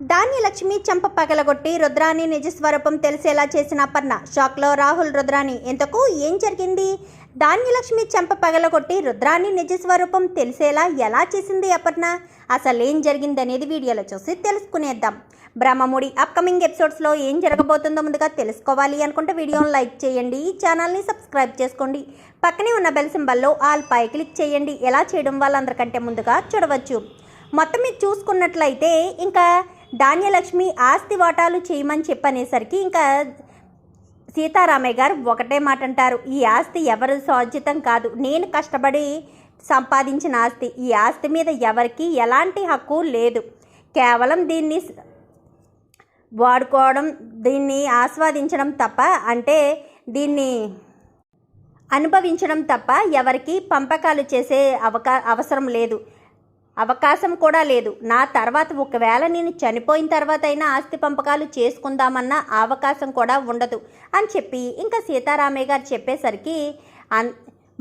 ధాన్యలక్ష్మి చెంప పగలగొట్టి రుద్రాని నిజస్వరూపం తెలిసేలా చేసిన అపర్ణ. షాక్లో రాహుల్ రుద్రాని. ఇంతకు ఏం జరిగింది? ధాన్యలక్ష్మి చెంప పగలగొట్టి రుద్రాని నిజస్వరూపం తెలిసేలా ఎలా చేసింది అపర్ణ? అసలు ఏం జరిగింది అనేది వీడియోలో చూసి తెలుసుకునేద్దాం. బ్రహ్మముడి అప్కమింగ్ ఎపిసోడ్స్లో ఏం జరగబోతుందో ముందుగా తెలుసుకోవాలి అనుకుంటే వీడియోని లైక్ చేయండి ఈ ఛానల్ని సబ్స్క్రైబ్ చేసుకోండి. పక్కనే ఉన్న బెల్ సింబల్లో ఆల్ పై క్లిక్ చేయండి. ఎలా చేయడం వల్ల అందరికంటే ముందుగా చూడవచ్చు. మొత్తం మీరు చూసుకున్నట్లయితే ఇంకా ధాన్యలక్ష్మి ఆస్తి వాటాలు చేయమని చెప్పనేసరికి ఇంకా సీతారామయ్య గారు ఒకటే మాట అంటారు ఈ ఆస్తి ఎవరి సాధ్యతం కాదు. నేను కష్టపడి సంపాదించిన ఆస్తి. ఈ ఆస్తి మీద ఎవరికి ఎలాంటి హక్కు లేదు. కేవలం దీన్ని వాడుకోవడం దీన్ని ఆస్వాదించడం తప్ప అంటే దీన్ని అనుభవించడం తప్ప ఎవరికి పంపకాలు చేసే అవకా అవసరం లేదు. అవకాశం కూడా లేదు. నా తర్వాత ఒకవేళ నేను చనిపోయిన తర్వాత అయినా ఆస్తి పంపకాలు చేసుకుందామన్న అవకాశం కూడా ఉండదు అని చెప్పి ఇంకా సీతారామయ్య గారు చెప్పేసరికి అన్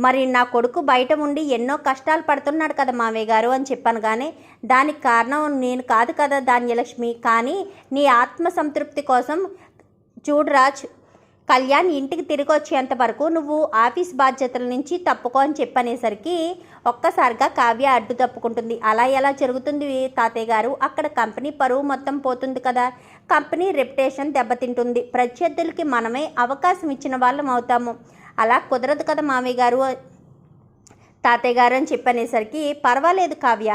మరి నా కొడుకు బయట ఉండి ఎన్నో కష్టాలు పడుతున్నాడు కదా మామయ్య గారు అని చెప్పాను కానీ దానికి కారణం నేను కాదు కదా ధాన్యలక్ష్మి. కానీ నీ ఆత్మ సంతృప్తి కోసం చూడరాజ్ కళ్యాణ్ ఇంటికి తిరిగి వచ్చేంత వరకు నువ్వు ఆఫీస్ బాధ్యతల నుంచి తప్పుకో అని చెప్పనేసరికి ఒక్కసారిగా కావ్య అడ్డు తప్పుకుంటుంది. అలా ఎలా జరుగుతుంది తాతయ్య గారు? అక్కడ కంపెనీ పరువు మొత్తం పోతుంది కదా. కంపెనీ రెప్యుటేషన్ దెబ్బతింటుంది. ప్రత్యర్థులకి మనమే అవకాశం ఇచ్చిన వాళ్ళం అవుతాము. అలా కుదరదు కదా మామయ్య గారు? తాతయ్య గారు అని చెప్పనేసరికి పర్వాలేదు కావ్య.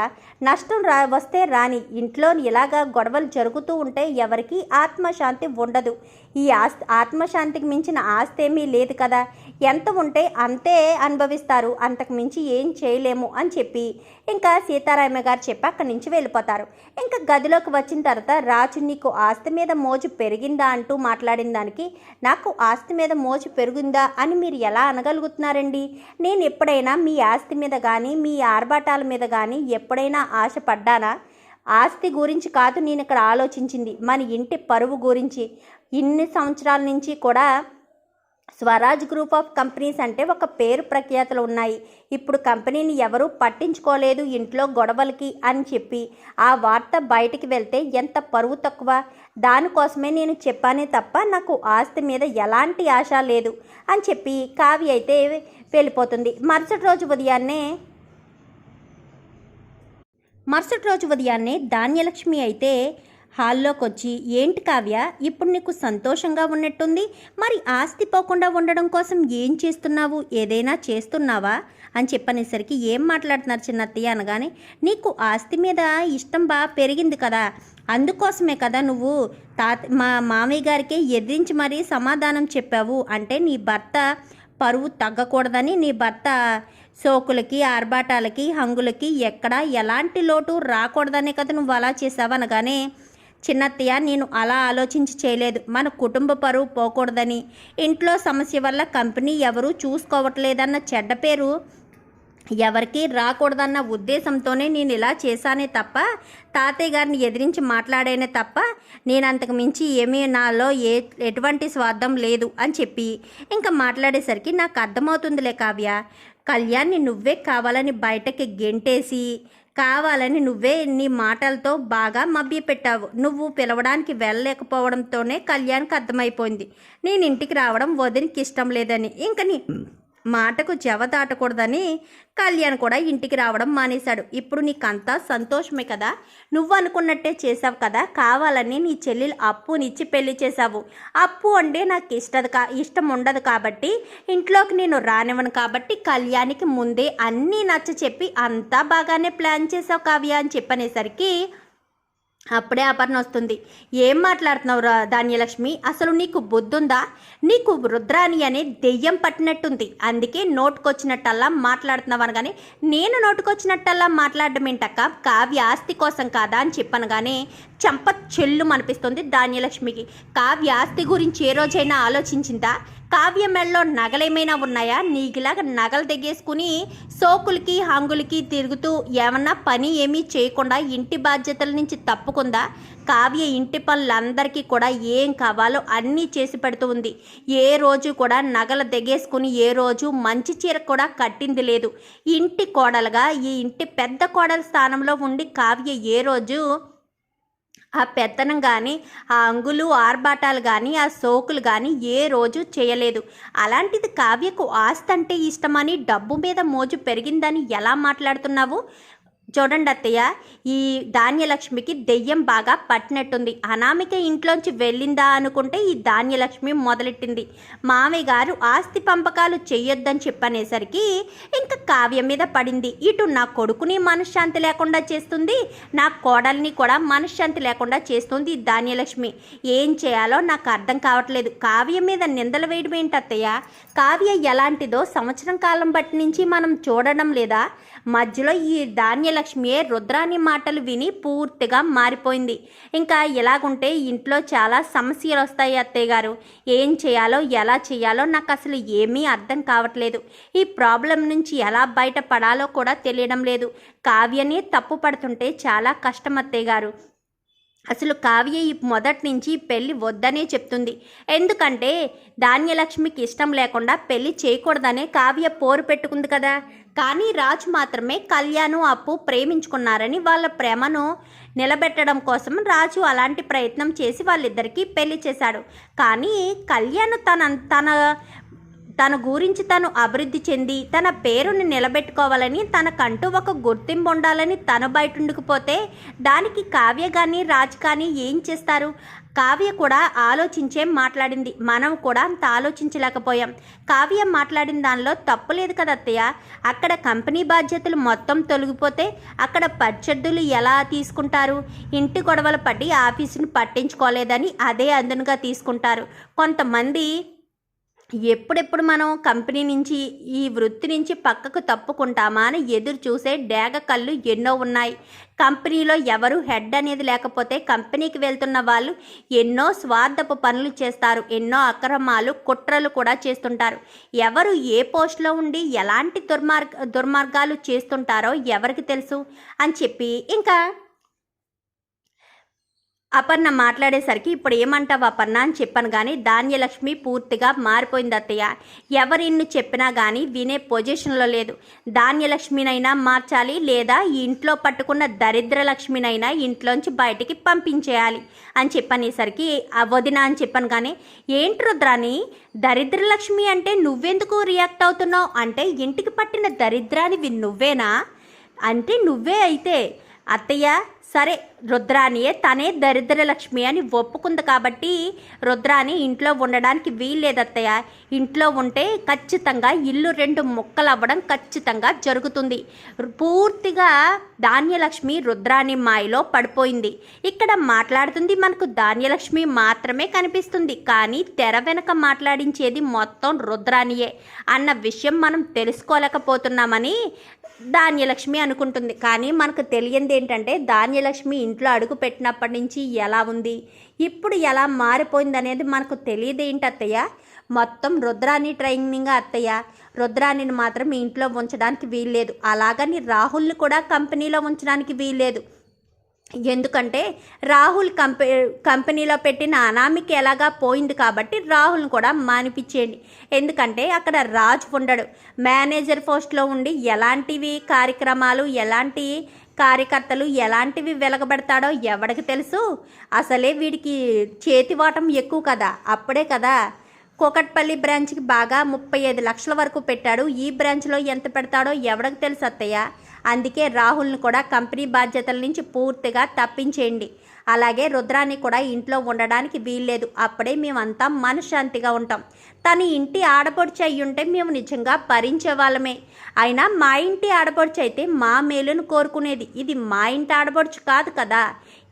నష్టం రా వస్తే రాని ఇంట్లో ఇలాగా గొడవలు జరుగుతూ ఉంటే ఎవరికి ఆత్మశాంతి ఉండదు. ఈ ఆస్తి ఆత్మశాంతికి మించిన ఆస్తి ఏమీ లేదు కదా. ఎంత ఉంటే అంతే అనుభవిస్తారు. అంతకు మించి ఏం చేయలేము అని చెప్పి ఇంకా సీతారామ గారు చెప్పి అక్కడి నుంచి వెళ్ళిపోతారు. ఇంకా గదిలోకి వచ్చిన తర్వాత రాజు నీకు ఆస్తి మీద మోజు పెరిగిందా అంటూ మాట్లాడిన దానికి నాకు ఆస్తి మీద మోజు పెరిగిందా అని మీరు ఎలా అనగలుగుతున్నారండి? నేను ఎప్పుడైనా మీ ఆస్తి మీద కానీ మీ ఆర్భాటాల మీద కానీ ఎప్పుడైనా ఆశపడ్డానా? ఆస్తి గురించి కాదు నేను ఇక్కడ ఆలోచించింది. మన ఇంటి పరువు గురించి. ఇన్ని సంవత్సరాల నుంచి కూడా స్వరాజ్ గ్రూప్ ఆఫ్ కంపెనీస్ అంటే ఒక పేరు ప్రఖ్యాతలు ఉన్నాయి. ఇప్పుడు కంపెనీని ఎవరూ పట్టించుకోలేదు ఇంట్లో గొడవలకి అని చెప్పి ఆ వార్త బయటికి వెళ్తే ఎంత పరువు తక్కువ? దానికోసమే నేను చెప్పానే తప్ప నాకు ఆస్తి మీద ఎలాంటి ఆశ లేదు అని చెప్పి కావి అయితే వెళ్ళిపోతుంది. మరుసటి రోజు ఉదయాన్నే మరుసటి రోజు ఉదయాన్నే ధాన్యలక్ష్మి అయితే హాల్లోకి వచ్చి ఏంటి కావ్య ఇప్పుడు నీకు సంతోషంగా ఉన్నట్టుంది? మరి ఆస్తి పోకుండా ఉండడం కోసం ఏం చేస్తున్నావు? ఏదైనా చేస్తున్నావా? అని చెప్పనేసరికి ఏం మాట్లాడుతున్నారు చిన్నత్తయ్య? అనగానే నీకు ఆస్తి మీద ఇష్టం బాగా పెరిగింది కదా. అందుకోసమే కదా నువ్వు తాత మా మామయ్య గారికి ఎదిరించి మరీ సమాధానం చెప్పావు. అంటే నీ భర్త పరువు తగ్గకూడదని నీ భర్త సోకులకి ఆర్భాటాలకి హంగులకి ఎక్కడ ఎలాంటి లోటు రాకూడదనే కదా నువ్వు అలా చేసావు అనగానే చిన్నత్తయ్య నేను అలా ఆలోచించి చేయలేదు. మన కుటుంబ పరువు పోకూడదని. ఇంట్లో సమస్య వల్ల కంపెనీ ఎవరూ చూసుకోవట్లేదన్న చెడ్డ పేరు ఎవరికీ రాకూడదన్న ఉద్దేశంతోనే నేను ఇలా చేశానే తప్ప తాతయ్య గారిని ఎదిరించి మాట్లాడానే తప్ప నేను అంతకు మించి ఏమీ నాలో ఏ ఎటువంటి స్వార్థం లేదు అని చెప్పి ఇంకా మాట్లాడేసరికి నాకు అర్థమవుతుందిలే కావ్య. కళ్యాణ్ని నువ్వే కావాలని బయటకి గెంటేసి కావాలని నువ్వే నీ మాటలతో బాగా మభ్యపెట్టావు. నువ్వు పిలవడానికి వెళ్ళలేకపోవడంతోనే కళ్యాణ్కి అర్థమైపోయింది. నేను ఇంటికి రావడం వదినికి ఇష్టం లేదని. ఇంక నీ మాటకు జవ దాటకూడదని కళ్యాణ్ కూడా ఇంటికి రావడం మానేశాడు. ఇప్పుడు నీకంతా సంతోషమే కదా? నువ్వు అనుకున్నట్టే చేసావు కదా? కావాలని నీ చెల్లెలు అప్పునిచ్చి పెళ్ళి చేశావు. అప్పు అంటే నాకు ఇష్టది కా ఇష్టం ఉండదు కాబట్టి ఇంట్లోకి నేను రానివ్వను కాబట్టి కళ్యాణికి ముందే అన్నీ నచ్చ చెప్పి అంతా బాగానే ప్లాన్ చేసావు కావ్య అని చెప్పనేసరికి అప్పుడే అపర్ణ వస్తుంది. ఏం మాట్లాడుతున్నావు రా ధాన్యలక్ష్మి? అసలు నీకు బుద్ధుందా? నీకు రుద్రాని అనే దెయ్యం పట్టినట్టుంది. అందుకే నోటుకొచ్చినట్టల్లా మాట్లాడుతున్నావు అనగానే నేను నోటుకొచ్చినట్టల్లా మాట్లాడడం ఏంటక్క? కావ్య ఆస్తి కోసం కాదా అని చెప్పనగానే చంప చెల్లు అనిపిస్తుంది ధాన్యలక్ష్మికి. కావ్య ఆస్తి గురించి ఏ రోజైనా ఆలోచించిందా? కావ్య మెళ్ళలో నగలేమైనా ఉన్నాయా? నీకులాగా నగలు తెగేసుకుని సోకులకి హంగులకి తిరుగుతూ ఏమన్నా పని ఏమీ చేయకుండా ఇంటి బాధ్యతల నుంచి తప్పుకుందా? కావ్య ఇంటి పనులందరికీ కూడా ఏం కావాలో అన్నీ చేసి పెడుతూ ఉంది. ఏ రోజు కూడా నగలు తెగేసుకుని ఏ రోజు మంచి చీర కూడా కట్టింది లేదు. ఇంటి కోడలుగా ఈ ఇంటి పెద్ద కోడల స్థానంలో ఉండి కావ్య ఏ రోజు ఆ పెత్తనం కానీ ఆ అంగులు ఆర్భాటాలు కానీ ఆ సోకులు కానీ ఏ రోజు చేయలేదు. అలాంటిది కావ్యకు ఆస్తి అంటే ఇష్టమని డబ్బు మీద మోజు పెరిగిందని ఎలా మాట్లాడుతున్నావు? చూడండి అత్తయ్య ఈ ధాన్యలక్ష్మికి దెయ్యం బాగా పట్టినట్టుంది. అనామిక ఇంట్లోంచి వెళ్ళిందా అనుకుంటే ఈ ధాన్యలక్ష్మి మొదలెట్టింది. మామయ్య గారు ఆస్తి పంపకాలు చెయ్యొద్దని చెప్పనేసరికి ఇంకా కావ్యం మీద పడింది. ఇటు నా కొడుకుని మనశ్శాంతి లేకుండా చేస్తుంది నా కోడల్ని కూడా మనశ్శాంతి లేకుండా చేస్తుంది ఈ ధాన్యలక్ష్మి. ఏం చేయాలో నాకు అర్థం కావట్లేదు. కావ్యం మీద నిందలు వేయడం ఏంటి అత్తయ్య? కావ్య ఎలాంటిదో సంవత్సరం కాలం బట్టి నుంచి మనం చూడడం లేదా? మధ్యలో ఈ ధాన్యలక్ష్మియే రుద్రాని మాటలు విని పూర్తిగా మారిపోయింది. ఇంకా ఇలాగుంటే ఇంట్లో చాలా సమస్యలు వస్తాయి అత్తయ్య గారు. ఏం చేయాలో ఎలా చేయాలో నాకు అసలు ఏమీ అర్థం కావట్లేదు. ఈ ప్రాబ్లం నుంచి ఎలా బయటపడాలో కూడా తెలియడం లేదు. కావ్యని తప్పు పడుతుంటే చాలా కష్టం అత్తయ్య గారు. అసలు కావ్య ఈ మొదటి నుంచి పెళ్ళి వద్దనే చెప్తుంది. ఎందుకంటే ధాన్యలక్ష్మికి ఇష్టం లేకుండా పెళ్ళి చేయకూడదనే కావ్య పోరు పెట్టుకుంది కదా. కానీ రాజు మాత్రమే కళ్యాణ్ అప్పు ప్రేమించుకున్నారని వాళ్ళ ప్రేమను నిలబెట్టడం కోసం రాజు అలాంటి ప్రయత్నం చేసి వాళ్ళిద్దరికీ పెళ్ళి చేశాడు. కానీ కళ్యాణ్ తన తన తన గురించి తను అభివృద్ధి చెంది తన పేరుని నిలబెట్టుకోవాలని తనకంటూ ఒక గుర్తింపు ఉండాలని తను బయట ఉండుకుపోతే దానికి కావ్య కానీ రాజ్ కానీ ఏం చేస్తారు? కావ్య కూడా ఆలోచించే మాట్లాడింది. మనం కూడా అంత ఆలోచించలేకపోయాం. కావ్య మాట్లాడిన దానిలో తప్పు లేదు కదా అత్తయ్య? అక్కడ కంపెనీ బాధ్యతలు మొత్తం తొలగిపోతే అక్కడ ప్రత్యర్థులు ఎలా తీసుకుంటారు? ఇంటి గొడవలు పడి ఆఫీసుని పట్టించుకోలేదని అదే అందునుగా తీసుకుంటారు. కొంతమంది ఎప్పుడెప్పుడు మనం కంపెనీ నుంచి ఈ వృత్తి నుంచి పక్కకు తప్పుకుంటామా అని ఎదురు చూసే డేగ కళ్ళు ఎన్నో ఉన్నాయి. కంపెనీలో ఎవరు హెడ్ అనేది లేకపోతే కంపెనీకి వెళ్తున్న వాళ్ళు ఎన్నో స్వార్థపు పనులు చేస్తారు ఎన్నో అక్రమాలు కుట్రలు కూడా చేస్తుంటారు. ఎవరు ఏ పోస్ట్లో ఉండి ఎలాంటి దుర్మార్గ దుర్మార్గాలు చేస్తుంటారో ఎవరికి తెలుసు? అని చెప్పి ఇంకా అపర్ణ మాట్లాడేసరికి ఇప్పుడు ఏమంటావు అపర్ణ అని చెప్పాను కానీ ధాన్యలక్ష్మి పూర్తిగా మారిపోయింది అత్తయ్య. ఎవరిన్ను చెప్పినా కానీ వినే పొజిషన్లో లేదు. ధాన్యలక్ష్మినైనా మార్చాలి లేదా ఇంట్లో పట్టుకున్న దరిద్రలక్ష్మినైనా ఇంట్లోంచి బయటికి పంపించేయాలి అని చెప్పనేసరికి ఆ వదిన అని చెప్పాను కానీ ఏంటి రుద్రాని దరిద్రలక్ష్మి అంటే నువ్వెందుకు రియాక్ట్ అవుతున్నావు? అంటే ఇంటికి పట్టిన దరిద్రానివి నువ్వేనా? అంటే నువ్వే అయితే అత్తయ్య సరే రుద్రానియే తనే దరిద్రలక్ష్మి అని ఒప్పుకుంది కాబట్టి రుద్రాని ఇంట్లో ఉండడానికి వీల్లేదత్తయ్య. ఇంట్లో ఉంటే ఖచ్చితంగా ఇల్లు రెండు ముక్కలు అవ్వడం ఖచ్చితంగా జరుగుతుంది. పూర్తిగా ధాన్యలక్ష్మి రుద్రాని మాయలో పడిపోయింది. ఇక్కడ మాట్లాడుతుంది మనకు ధాన్యలక్ష్మి మాత్రమే కనిపిస్తుంది. కానీ తెర వెనక మాట్లాడించేది మొత్తం రుద్రానియే అన్న విషయం మనం తెలుసుకోలేకపోతున్నామని ధాన్యలక్ష్మి అనుకుంటుంది. కానీ మనకు తెలియంది ఏంటంటే ధాన్యలక్ష్మి ఇంట్లో అడుగు పెట్టినప్పటి నుంచి ఎలా ఉంది? ఇప్పుడు ఎలా మారిపోయింది అనేది మనకు తెలియదు ఏంటి అత్తయ్య? మొత్తం రుద్రాణి ట్రైనింగ్ అత్తయ్య. రుద్రాణిని మాత్రం మీ ఇంట్లో ఉంచడానికి వీల్లేదు. అలాగని రాహుల్ని కూడా కంపెనీలో ఉంచడానికి వీల్లేదు. ఎందుకంటే రాహుల్ కంపె కంపెనీలో పెట్టిన అనామికి ఎలాగా పోయింది కాబట్టి రాహుల్ని కూడా మానిపించేయండి. ఎందుకంటే అక్కడ రాజు ఉండడు. మేనేజర్ పోస్ట్లో ఉండి ఎలాంటివి కార్యక్రమాలు ఎలాంటి కార్యకర్తలు ఎలాంటివి వెలగబెడతాడో ఎవడికి తెలుసు? అసలే వీడికి చేతివాటం ఎక్కువ కదా అప్పుడే కదా. కోకట్పల్లి బ్రాంచ్కి బాగా ముప్పై ఐదు లక్షల వరకు పెట్టాడు. ఈ బ్రాంచ్లో ఎంత పెడతాడో ఎవడికి తెలుసు అత్తయ్య? అందుకే రాహుల్ని కూడా కంపెనీ బాధ్యతల నుంచి పూర్తిగా తప్పించేయండి. అలాగే రుద్రాన్ని కూడా ఇంట్లో ఉండడానికి వీల్లేదు. అప్పుడే మేమంతా మనశ్శాంతిగా ఉంటాం. తను ఇంటి ఆడపడుచు అయి ఉంటే మేము నిజంగా భరించే వాళ్ళమే. అయినా మా ఇంటి ఆడపడుచు అయితే మా మేలును కోరుకునేది. ఇది మా ఇంటి ఆడపడుచు కాదు కదా.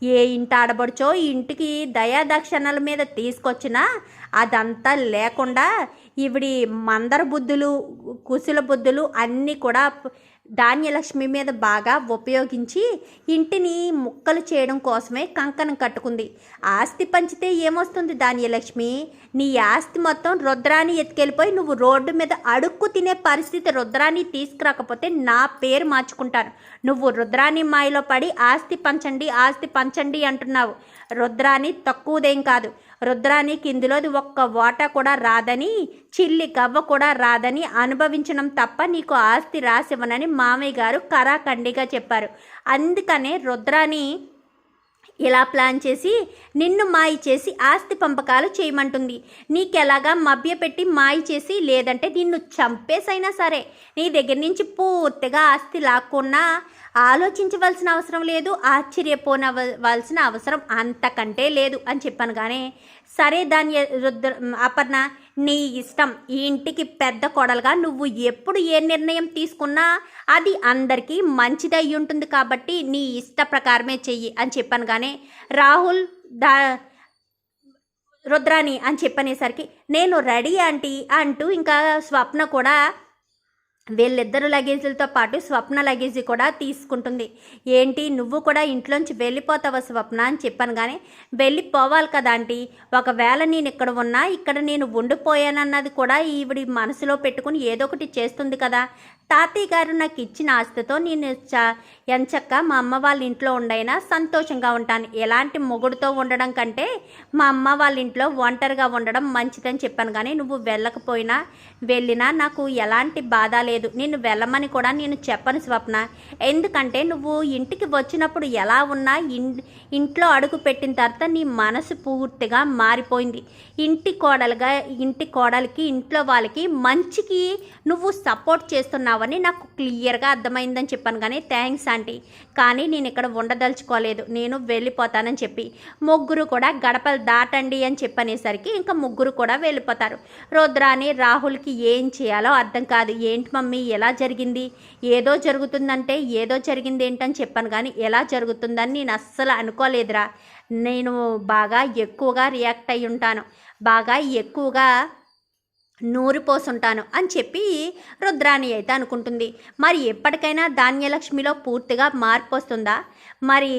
ఏ ఇంటి ఆడపడుచో ఇంటికి దయాదక్షిణల మీద తీసుకొచ్చినా అదంతా లేకుండా ఇవిడి మందర బుద్ధులు కుశల బుద్ధులు అన్నీ కూడా ధాన్యలక్ష్మి మీద బాగా ఉపయోగించి ఇంటిని ముక్కలు చేయడం కోసమే కంకణం కట్టుకుంది. ఆస్తి పంచితే ఏమొస్తుంది ధాన్యలక్ష్మి? నీ ఆస్తి మొత్తం రుద్రాన్ని ఎత్తుకెళ్ళిపోయి నువ్వు రోడ్డు మీద అడుక్కు తినే పరిస్థితి రుద్రాన్ని తీసుకురాకపోతే నా పేరు మార్చుకుంటాను. నువ్వు రుద్రాన్ని మాయలో పడి ఆస్తి పంచండి ఆస్తి పంచండి అంటున్నావు. రుద్రాన్ని తక్కువదేం కాదు. రుద్రానికి ఇందులోది ఒక్క వాటా కూడా రాదని చిల్లి గవ్వ కూడా రాదని అనుభవించడం తప్ప నీకు ఆస్తి రాసివ్వనని మామయ్య గారు కరాఖండిగా చెప్పారు. అందుకనే రుద్రాని ఇలా ప్లాన్ చేసి నిన్ను మాయి చేసి ఆస్తి పంపకాలు చేయమంటుంది? నీకెలాగా మభ్యపెట్టి మాయ చేసి లేదంటే నిన్ను చంపేసైనా సరే. నీ దగ్గర నుంచి పూర్తిగా ఆస్తి లాక్కున్నా ఆలోచించవలసిన అవసరం లేదు ఆశ్చర్యపోనవలసిన అవసరం అంతకంటే లేదు అని చెప్పాను కానీ సరే దాని రుద్ర అపర్ణ నీ ఇష్టం ఈ ఇంటికి పెద్ద కొడలుగా నువ్వు ఎప్పుడు ఏ నిర్ణయం తీసుకున్నా అది అందరికీ మంచిదై ఉంటుంది కాబట్టి నీ ఇష్ట ప్రకారమే చెయ్యి అని చెప్పాను కానీ రాహుల్ దా రుద్రాని అని చెప్పనేసరికి నేను రెడీ ఆంటీ అంటూ ఇంకా స్వప్న కూడా వీళ్ళిద్దరు లగేజీలతో పాటు స్వప్న లగేజీ కూడా తీసుకుంటుంది. ఏంటి? నువ్వు కూడా ఇంట్లోంచి వెళ్ళిపోతావా స్వప్న? అని చెప్పాను కానీ వెళ్ళిపోవాలి కదా ఆంటీ. ఒకవేళ నేను ఇక్కడ ఉన్నా ఇక్కడ నేను ఉండిపోయానన్నది కూడా ఈవిడి మనసులో పెట్టుకుని ఏదో ఒకటి చేస్తుంది కదా. తాతయ్య గారు నాకు ఇచ్చిన ఆస్తితో నేను చ ఎంచక్క మా అమ్మ వాళ్ళ ఇంట్లో ఉండైనా సంతోషంగా ఉంటాను. ఎలాంటి మొగుడుతో ఉండడం కంటే మా అమ్మ వాళ్ళ ఇంట్లో ఒంటరిగా ఉండడం మంచిదని చెప్పాను. కానీ నువ్వు వెళ్ళకపోయినా వెళ్ళినా నాకు ఎలాంటి బాధ లేదు. నేను వెళ్ళమని కూడా నేను చెప్పను స్వప్న. ఎందుకంటే నువ్వు ఇంటికి వచ్చినప్పుడు ఎలా ఉన్నా ఇన్ ఇంట్లో అడుగు పెట్టిన తర్వాత నీ మనసు పూర్తిగా మారిపోయింది. ఇంటి కోడలుగా ఇంటి కోడలికి ఇంట్లో వాళ్ళకి మంచికి నువ్వు సపోర్ట్ చేస్తున్నావు. చేస్తున్నావని నాకు క్లియర్గా అర్థమైందని చెప్పాను కానీ థ్యాంక్స్ ఆంటీ. కానీ నేను ఇక్కడ ఉండదలుచుకోలేదు. నేను వెళ్ళిపోతానని చెప్పి. ముగ్గురు కూడా గడపలు దాటండి అని చెప్పనేసరికి ఇంకా ముగ్గురు కూడా వెళ్ళిపోతారు. రుద్రాని రాహుల్కి ఏం చేయాలో అర్థం కాదు. ఏంటి మమ్మీ ఎలా జరిగింది? ఏదో జరుగుతుందంటే ఏదో జరిగింది ఏంటని చెప్పాను కానీ ఎలా జరుగుతుందని నేను అస్సలు అనుకోలేదురా. నేను బాగా ఎక్కువగా రియాక్ట్ అయి ఉంటాను. బాగా ఎక్కువగా నూరిపోసుంటాను అని చెప్పి రుద్రాణి అయితే అనుకుంటుంది. మరి ఎప్పటికైనా ధాన్యలక్ష్మిలో పూర్తిగా మార్పు వస్తుందా? మరి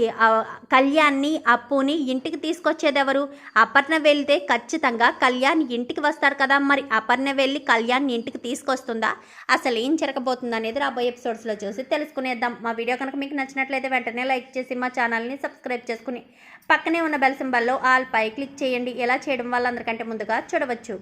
కళ్యాణ్ని అప్పుని ఇంటికి తీసుకొచ్చేదెవరు? అపర్ణ వెళ్తే ఖచ్చితంగా కళ్యాణ్ ఇంటికి వస్తారు కదా మరి అపర్ణ వెళ్ళి కళ్యాణ్ ఇంటికి తీసుకొస్తుందా? అసలు ఏం జరగబోతుంది అనేది రాబోయే ఎపిసోడ్స్లో చూసి తెలుసుకునేద్దాం. మా వీడియో కనుక మీకు నచ్చినట్లయితే వెంటనే లైక్ చేసి మా ఛానల్ని సబ్స్క్రైబ్ చేసుకుని పక్కనే ఉన్న బెల్ సింబల్లో ఆల్ పై క్లిక్ చేయండి. ఎలా చేయడం వల్ల అందరికంటే ముందుగా చూడవచ్చు.